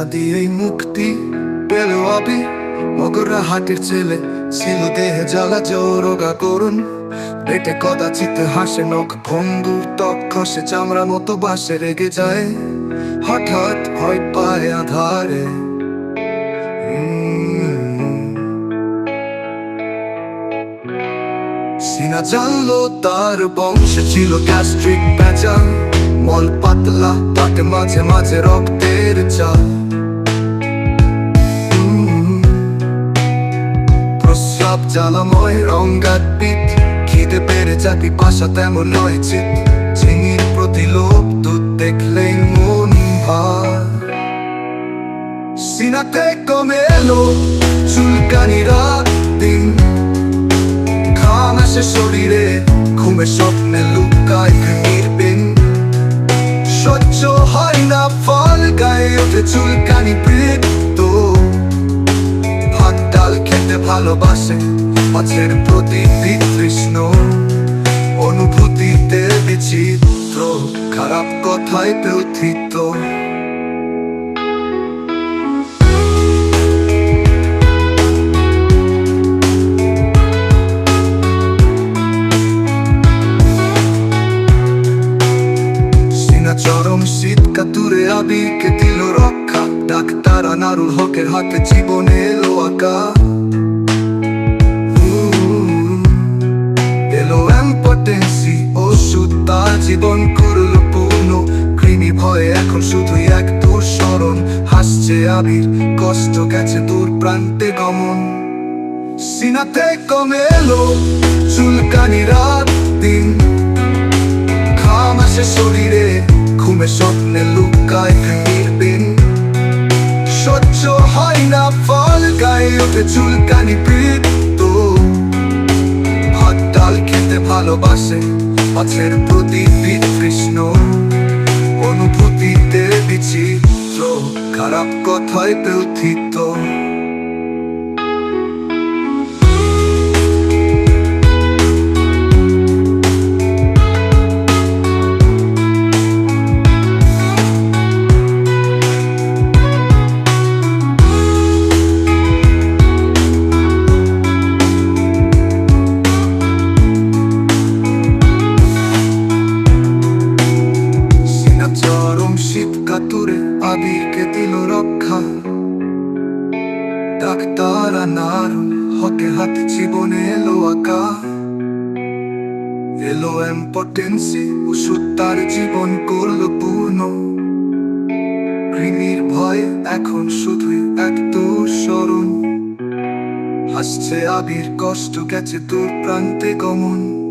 দিয়েই মুক্তি পেল আবি মগরা হাটের ছেলে ছিল দেহে জ্বালা জোরগা করুন পেটে কদাচিত হাসে নখ, ভঙ্গুর ত্বক খসে চামড়া মতো বাসে রেগে যায়। হঠাৎ ভয় পায় আধারে। সিনা জানলো তার বংশে ছিল গ্যাস্ট্রিক প্যাঁচা। মল পাতলা তাতে মাঝে মাঝে রক্তের চাল জ্বালাময় রঙ্গাত পিঠ খিদে পেরে চাপি পাশা তেমন নয় চিত চিনির প্রতি লোভ দুধ দেখলেই মন ভার সিনাতে কমে এলো চুলকানি রাত দিন ঘাম আসে শরীরে ঘুমে স্বপ্নে লুকায় ঘৃণির বিন সহ্য হয় না ফল গায়ে ওঠে চুলকানি বৃত্ত ভাত ডাল খেতে ভালোবাসে মাছের প্রতি বিতৃষ্ণ অনুভূতিতে বিচিত্র, খারাপ কথায় ব্যথিত। চরম শীত কাতুরে আবিরকে দিল রক্ষা। ডাক্তার আনারুল হকের হাতে জীবনে ওষুধ জীবন করল পূর্ণ কৃমি ভয়ে এখন শুধুই এক দুঃস্মরণ হাসছে আবির, কষ্ট গেছে দূর প্রান্তে গমন। সিনাতে কমে এলো চুলকানি রাত দিন। ঘাম আসে শরীরে, ঘুমে স্বপ্নে লুকায় ঘৃণির বিন সহ্য হয় না ফল গায়ে, ওঠে চুলকানি বৃত্ত। ভাত ডাল খেতে ভালোবাসে মাছের প্রতি কৃষ্ণ অনুভূতিতে বিচিত্র খারাপ কথায় ব্যথিত। ডাক্তার আনার হতে হাত জীবনে এলো আকা। এলো এম্পটেন্সি ওষুধ তার জীবন করল পূর্ণ। কৃমির ভয় এখন শুধুই এক স্মরণ হাসছে আবির, কষ্ট গেছে দূর প্রান্তে গমন।